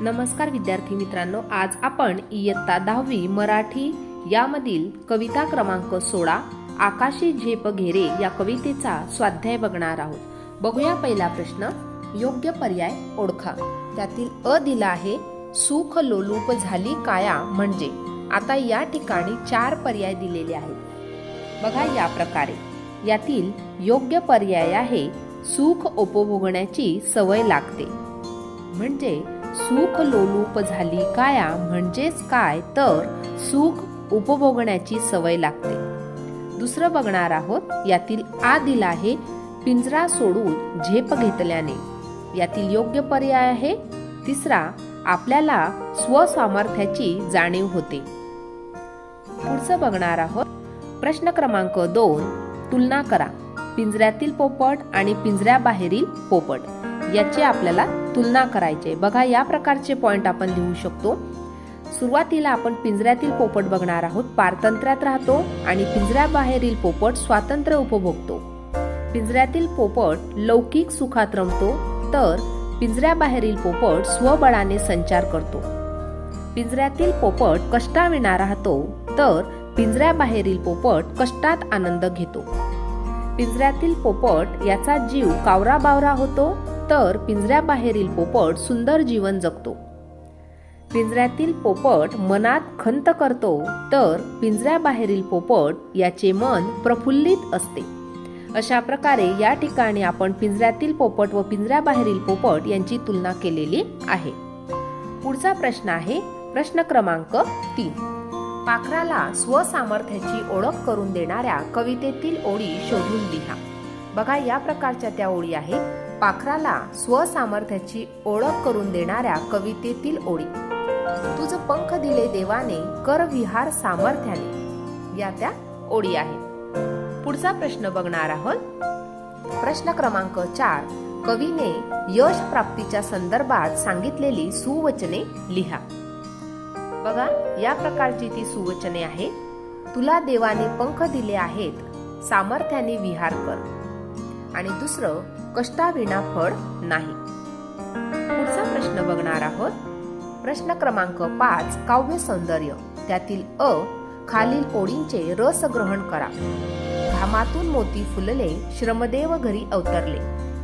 नमस्कार विद्यार्थी मित्रांनो आज आपण इयत्ता दहावी मराठी यामधील कविता क्रमांक सोळा आकाशी झेप घेरे या कवितेचा स्वाध्याय बघणार आहोत. बघूया पहिला प्रश्न योग्य पर्याय ओळखा. त्यातील अ दिला आहे सुख लोलूप झाली काया म्हणजे. आता या ठिकाणी चार पर्याय दिलेले आहेत. बघा या प्रकारे. यातील योग्य पर्याय आहे सुख उपभोगण्याची सवय लागते. म्हणजे सुख लोलूप झाली काया म्हणजेच काय तर सुख उपभोगण्याची सवय लागते. दुसरं बघणार आहोत यातील आ दिला आहे पिंजरा सोडून झेप घेतल्याने. यातील योग्य पर्याय आहे. तिसरा आपल्याला स्वसामर्थ्याची जाणीव होते. पुढचं बघणार आहोत प्रश्न क्रमांक दोन तुलना करा. पिंजऱ्यातील पोपट आणि पिंजऱ्याबाहेरील पोपट याची आपल्याला तुलना करायचे. बघा या प्रकारचे पॉइंट आपण लिहू शकतो. सुरुवातीला आपण पिंजऱ्यातील पोपट बघणार आहोत. पारतंत्र्यात राहतो आणि पिंजऱ्याबाहेरील पोपट स्वातंत्र्य उपभोगतो. पिंजऱ्यातील पोपट लौकिक सुखात रमतो तर पिंजऱ्याबाहेरील पोपट स्वबळाने संचार करतो. पिंजऱ्यातील पोपट कष्टाविना राहतो तर पिंजऱ्याबाहेरील पोपट कष्टात आनंद घेतो. पिंजऱ्यातील पोपट याचा जीव कावरा बावरा होतो तर पिंजऱ्याबाहेरील पोपट सुंदर जीवन जगतो. पिंजऱ्यातील पोपट मनात खंत करतो तर पिंजऱ्याबाहेरील पोपट याचे मन प्रफुल्लित असते. अशा प्रकारे या ठिकाणी आपण पिंजऱ्यातील पोपट व पिंजऱ्याबाहेरील पोपट यांची तुलना केलेली आहे. पुढचा प्रश्न आहे प्रश्न क्रमांक तीन. पाखराला स्वसामर्थ्याची ओळख करून देणाऱ्या कवितेतील ओळी शोधून लिहा. बघा या प्रकारच्या त्या ओळी आहेत. पाखराला स्वसामर्थ्याची ओळख करून देणाऱ्या कवितेतील ओळी. तुझ पंख दिले देवाने कर विहार सामर्थ्याने. या त्या ओळी आहेत. पुढचा प्रश्न बघणार आहोत. प्रश्न क्रमांक चार कवीने यश प्राप्तीच्या संदर्भात सांगितलेली सुवचने लिहा. बघा या प्रकारची ती सुवचने आहेत. तुला देवाने पंख दिले आहेत सामर्थ्याने विहार कर. आणि दुसरं कष्टाविना फळ नाही. पुढचा प्रश्न बघणार आहोत. प्रश्न क्रमांक पाच काव्य सौंदर्य. त्यातील अ खालील ओळींचे रस ग्रहण करा. घामातून मोती फुलले श्रमदेव घरी अवतरले.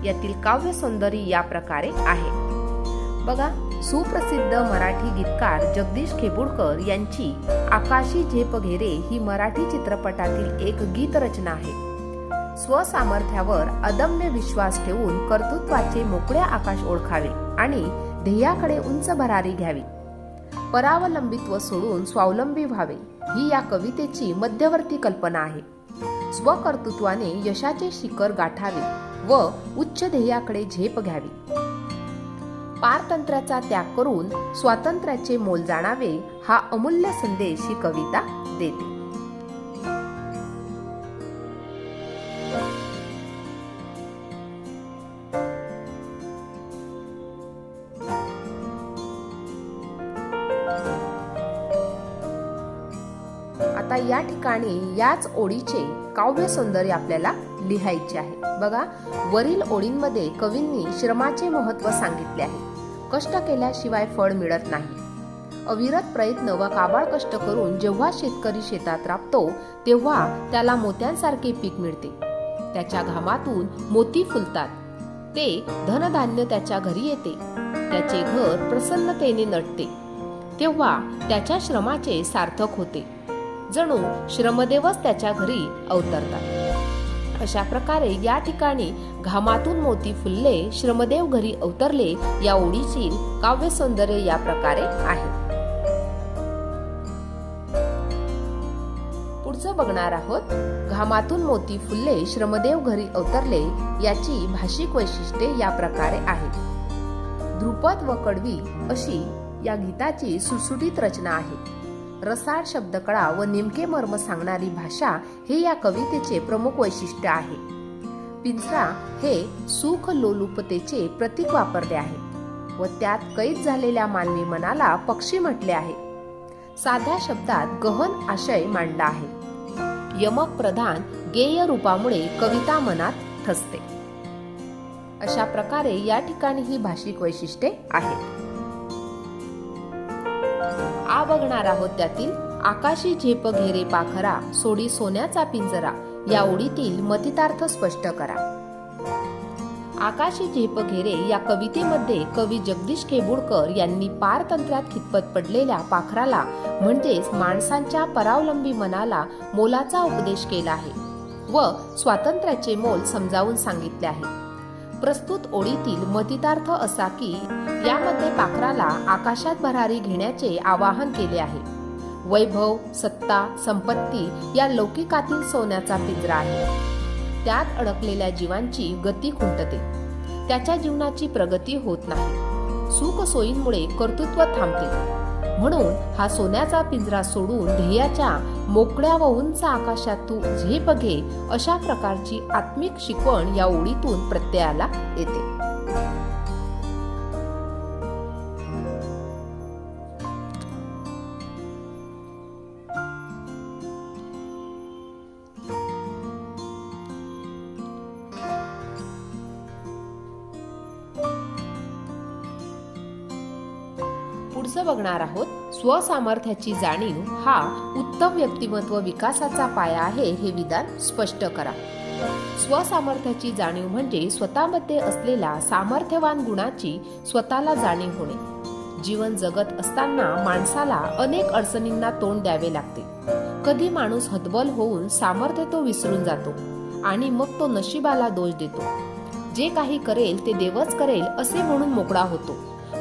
यातील काव्य सौंदर्य या प्रकारे आहे. बघा सुप्रसिद्ध मराठी गीतकार जगदीश खेबुडकर यांची आकाशी झेप घेरे ही मराठी चित्रपटातील एक गीत रचना आहे. स्वसामर्थ्यावर अदम्य विश्वास ठेवून कर्तृत्वाचे मोकळे आकाश ओळखावे आणि ध्येयाकडे उंच भरारी घ्यावी. परावलंबित्व सोडून स्वावलंबी व्हावे ही या कवितेची मध्यवर्ती कल्पना आहे. स्वकर्तृत्वाने यशाचे शिखर गाठावे व उच्च ध्येयाकडे झेप घ्यावी. पारतंत्र्याचा त्याग करून स्वातंत्र्याचे मोल जाणावे हा अमूल्य संदेश ही कविता देते. आता या ठिकाणी याच ओळीचे काव्य सौंदर्य आपल्याला लिहायचे आहे. बघा वरील ओळींमध्ये कवींनी श्रमाचे महत्त्व सांगितले आहे. कष्ट केल्याशिवाय फळ मिळत नाही. अविरत प्रयत्न व काबाळ कष्ट करून जेव्हा शेतकरी शेतात राबतो तेव्हा त्याला मोत्यांसारखे पीक मिळते. त्याच्या घामातून मोती फुलतात. ते धनधान्य त्याच्या घरी येते. त्याचे घर प्रसन्नतेने नटते. तेव्हा त्याच्या श्रमाचे सार्थक होते. जणू श्रमदेवच त्याच्या घरी अवतरतात. अशा प्रकारे या ठिकाणी घामातून मोती फुलले श्रमदेव घरी अवतरले या ओळीची काव्य सौंदर्य या प्रकारे आहे. पुढचं बघणार आहोत घामातून मोती फुलले श्रमदेव घरी अवतरले याची भाषिक वैशिष्ट्ये या प्रकारे आहेत ध्रुपद व कडवी अशी या गीताची सुटसुटीत रचना आहे. रसाळ शब्दकळा व नेमके मर्म सांगणारी भाषा हे या कवितेचे प्रमुख वैशिष्ट्य आहे. पिंजरा हे सुख लोलुपतेचे प्रतीक वापरले आहे व त्यात कैद झालेल्या मानवी मनाला पक्षी म्हटले आहे. साध्या शब्दात गहन आशय मांडला आहे. यमक प्रधान गेय रूपामुळे कविता मनात ठसते. अशा प्रकारे या ठिकाणी ही भाषिक वैशिष्ट्ये आहेत. आ बघणार आहोत त्यातील आकाशी झेप घेरे पाखरा सोडी सोन्याचा पिंजरा या ओळीतील मतितार्थ स्पष्ट करा. आकाशी झेप घेरे या कवितेमध्ये कवी जगदीश खेबुडकर यांनी पारतंत्र्यात खितपत पडलेल्या पाखराला म्हणजेच माणसांच्या परावलंबी मनाला मोलाचा उपदेश केला आहे व स्वातंत्र्याचे मोल समजावून सांगितले आहे. प्रस्तुत ओळीतील मतितार्थ असा की यामध्ये पाखराला आकाशात भरारी घेण्याचे आवाहन केले आहे. वैभव सत्ता संपत्ती या लौकिकातील सोन्याचा पिंजरा आहे. त्यात अडकलेल्या जीवांची गती खुंटते. त्याच्या जीवनाची प्रगती होत नाही. सुख सोयींमुळे कर्तृत्व थांबते. म्हणून हा सोन्याचा पिंजरा सोडून ध्येयाच्या मोकळ्या व उंच आकाशात तू झेप घे अशा प्रकारची आत्मिक शिकवण या ओळीतून प्रत्ययाला येते. पुढचं बघणार आहोत स्वसामर्थ्याची जाणीव हा उत्तम व्यक्तिमत्व विकासाचा पाया आहे हे विधान स्पष्ट करा. स्वसामर्थ्याची जाणीव म्हणजे स्वतःमध्ये असलेल्या सामर्थ्यवान गुणाची स्वतःला जाणीव होणे. जीवन जगत असताना माणसाला अनेक अडचणींना तोंड द्यावे लागते. कधी माणूस हतबल होऊन सामर्थ्य तो विसरून जातो आणि मग तो नशिबाला दोष देतो. जे काही करेल ते देवच करेल असे म्हणून मोकळा होतो.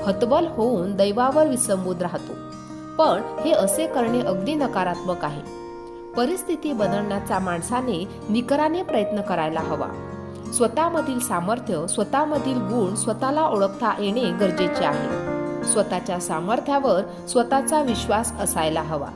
हतबल होऊन दैवावर विसंबून राहतो. पण हे असे करणे अगदी नकारात्मक आहे. परिस्थिती बदलण्याचा माणसाने निकराने प्रयत्न करायला हवा. स्वतःमधील सामर्थ्य स्वतःमधील गुण स्वतःला ओळखता येणे गरजेचे आहे. स्वतःच्या सामर्थ्यावर स्वतःचा विश्वास असायला हवा.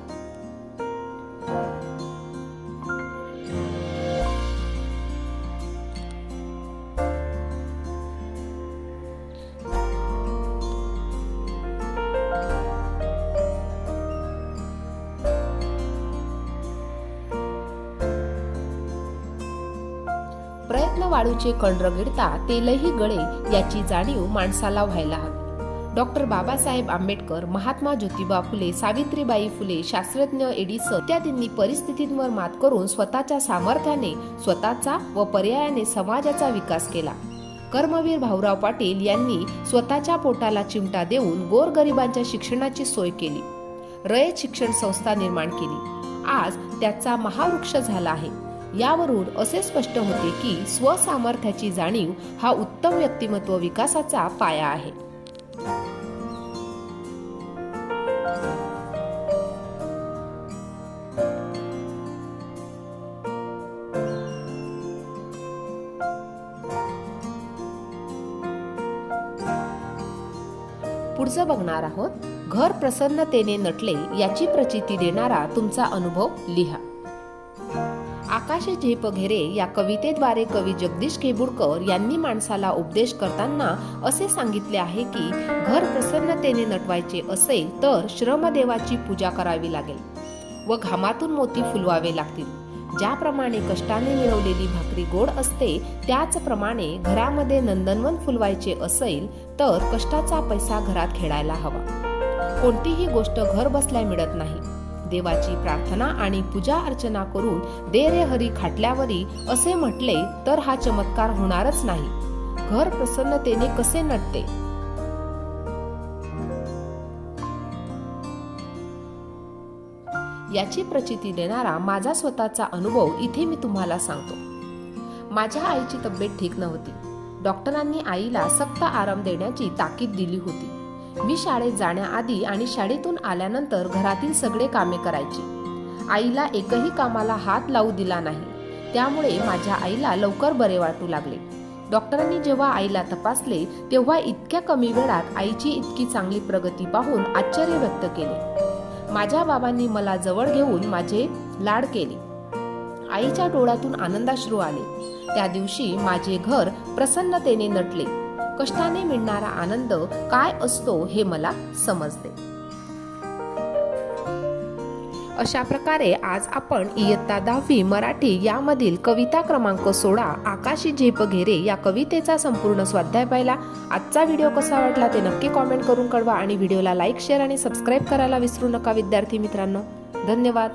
प्रयत्न वाढूचे कण रगडता तेलही गळे याची जाणीव माणसाला व्हायला हवी. डॉक्टर बाबासाहेब आंबेडकर महात्मा ज्योतिबा फुले सावित्रीबाई फुले शास्त्रज्ञ एडिसन इत्यादींनी परिस्थितींवर मात करून स्वतःच्या सामर्थ्याने स्वतःचा व पर्यायाने समाजाचा विकास केला. कर्मवीर भाऊराव पाटील यांनी स्वतःच्या पोटाला चिमटा देऊन गोरगरिबांच्या शिक्षणाची सोय केली. रयत शिक्षण संस्था निर्माण केली. आज त्याचा महावृक्ष झाला आहे. यावरून असे स्पष्ट होते की स्वसामर्थ्याची जाणीव हा उत्तम व्यक्तिमत्व विकासाचा पाया आहे. पुढचं बघणार आहोत. घर प्रसन्नतेने नटले याची प्रचिती देणारा तुमचा अनुभव लिहा. आकाश झेप घेरे या कवितेद्वारे कवी जगदीश केबुडकर यांनी माणसाला उपदेश करताना असे सांगितले आहे की घर प्रसन्नतेने नटवायचे असेल तर श्रमदेवाची पूजा करावी लागेल व घामातून मोती फुलवावे लागतील. ज्याप्रमाणे कष्टाने मिळवलेली भाकरी गोड असते त्याचप्रमाणे घरामध्ये नंदनवन फुलवायचे असेल तर कष्टाचा पैसा घरात खेळायला हवा. कोणतीही गोष्ट घर बसल्या मिळत नाही. देवाची प्रार्थना आणि पूजा अर्चना करून देरे हरी खाटल्यावरी असे म्हटले तर हा चमत्कार होणारच नाही. घर प्रसन्नतेने कसे नटते? याची प्रचिती देणारा माझा स्वतःचा अनुभव इथे मी तुम्हाला सांगतो. माझ्या आईची तब्येत ठीक नव्हती. डॉक्टरांनी आईला सक्त आराम देण्याची ताकीद दिली होती. मी शाळेत जाण्याआधी आणि शाळेतून आल्यानंतर घरातील सगळे कामे करायची. आईला एकही कामाला हात लावू दिला नाही. त्यामुळे माझ्या आईला लवकर बरे वाटू लागले. डॉक्टरांनी जेव्हा आईला तपासले तेव्हा इतक्या कमी वेळात आईची इतकी चांगली प्रगती पाहून आश्चर्य व्यक्त केले. माझ्या बाबांनी मला जवळ घेऊन माझे लाड केले. आईच्या डोळ्यातून आनंदाश्रू आले. त्या दिवशी माझे घर प्रसन्नतेने नटले. कष्टाने मिळणारा आनंद काय असतो हे मला समजते. अशा प्रकारे आज आपण इयत्ता दहावी मराठी यामधील कविता क्रमांक सोळा आकाशी झेप घेरे या कवितेचा संपूर्ण स्वाध्याय पाहिला. आजचा व्हिडिओ कसा वाटला ते नक्की कॉमेंट करून कळवा आणि व्हिडिओला लाईक शेअर आणि सबस्क्राईब करायला विसरू नका विद्यार्थी मित्रांनो. धन्यवाद.